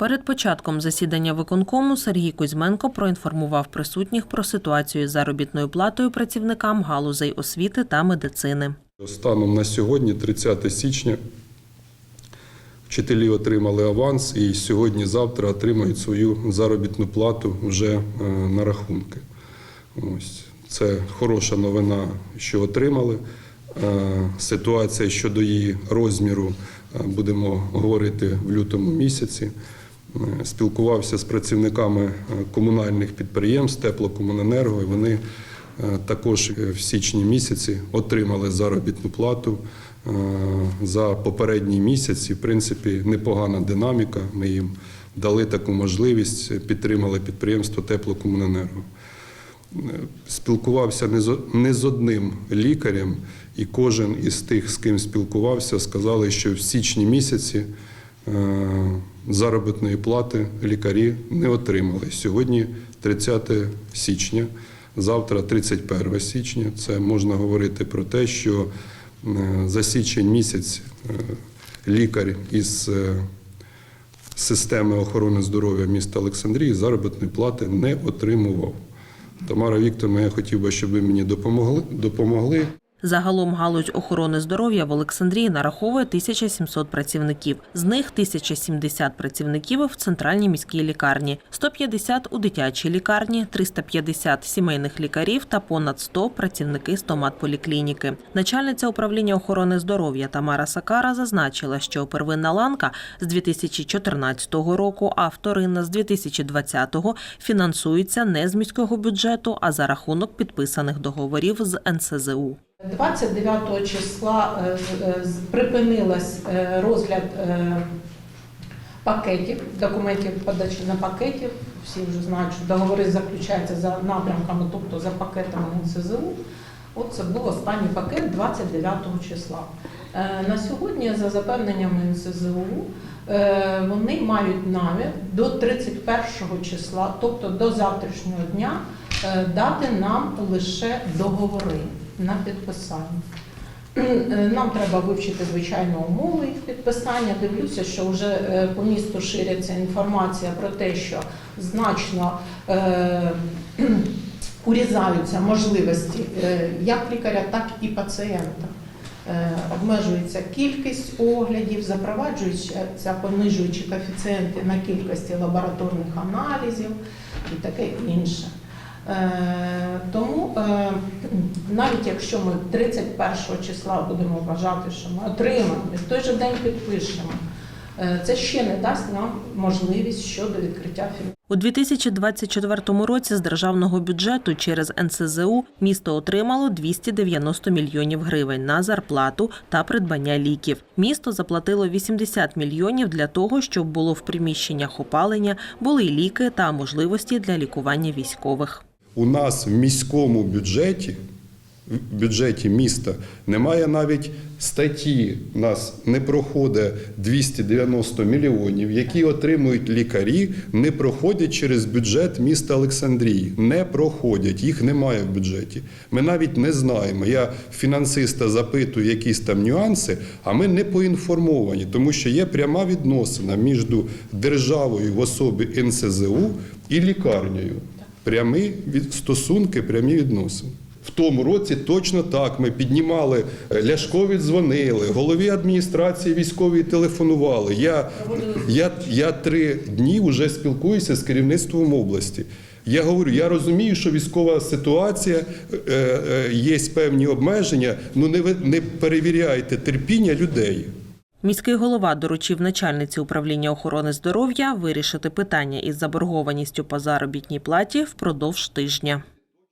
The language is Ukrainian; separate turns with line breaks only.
Перед початком засідання виконкому Сергій Кузьменко проінформував присутніх про ситуацію з заробітною платою працівникам галузей освіти та медицини.
Станом на сьогодні, 30 січня, вчителі отримали аванс і сьогодні-завтра отримають свою заробітну плату вже е, на рахунки. Ось. Це хороша новина, що отримали. Е, Ситуація щодо її розміру е, будемо говорити в лютому місяці. Спілкувався з працівниками е, комунальних підприємств теплокомуненерго, і вони е, також в січні місяці отримали заробітну плату е, за попередній місяць. І, в принципі, непогана динаміка. Ми їм дали таку можливість, підтримали підприємство теплокомуненерго. Спілкувався не з, одним лікарем, і кожен із тих, з ким спілкувався, сказали, що в січні місяці заробітної плати лікарі не отримали. Сьогодні 30 січня, завтра 31 січня. Це можна говорити про те, що е, за січень місяць е, лікар із е, системи охорони здоров'я міста Олександрії заробітної плати не отримував. Тамара Вікторовна, я хотів би, щоб ви мені допомогли.
Загалом галузь охорони здоров'я в Олександрії нараховує 1700 працівників. З них 1070 працівників в центральній міській лікарні, 150 у дитячій лікарні, 350 сімейних лікарів та понад 100 працівники стоматполіклініки. Начальниця управління охорони здоров'я Тамара Сакара зазначила, що первинна ланка з 2014 року, а вторинна з 2020-го фінансується не з міського бюджету, а за рахунок підписаних договорів з НСЗУ.
29 числа е, е, припинилась е, розгляд пакетів, документів подачі на пакетів. Всі вже знають, що договори заключаються за напрямками, тобто за пакетами НСЗУ. От це був останній пакет 29 числа. На сьогодні, за запевненнями НСЗУ, вони мають намір до 31 числа, тобто до завтрашнього дня, дати нам лише договори на підписання. Е, Нам треба вивчити звичайно умови їх підписання. Дивлюся, що вже е, по місту ширяться інформація про те, що значно е, урізаються можливості е, як лікаря, так і пацієнта. Е, Обмежується кількість оглядів, запроваджуються понижуючі коефіцієнти на кількості лабораторних аналізів і таке інше. Е, Тому е, навіть якщо ми 31 числа будемо вважати, що ми отримаємо, і в той же день підпишемо, е, це ще не дасть нам можливість щодо відкриття фінансів.
У 2024 році з державного бюджету через НСЗУ місто отримало 290 мільйонів гривень на зарплату та придбання ліків. Місто заплатило 80 мільйонів для того, щоб було в приміщеннях опалення, були ліки та можливості для лікування військових.
У нас в міському бюджеті, в бюджеті міста, немає навіть статті. У нас не проходить 290 мільйонів, які отримують лікарі, не проходять через бюджет міста Олександрії. Не проходять, їх немає в бюджеті. Ми навіть не знаємо. Я фінансиста запитую якісь там нюанси, а ми не поінформовані, тому що є пряма відносина між державою в особі НСЗУ і лікарнею. Прямі від стосунки, прямі відносини. В тому році точно так. Ми піднімали е, Ляшкові дзвонили, голові адміністрації військової телефонували. Я, я, я три дні вже спілкуюся з керівництвом області. Я говорю, я розумію, що військова ситуація, е, е, є певні обмеження, ну не, не перевіряйте терпіння людей.
Міський голова доручив начальниці управління охорони здоров'я вирішити питання із заборгованістю по заробітній платі впродовж тижня.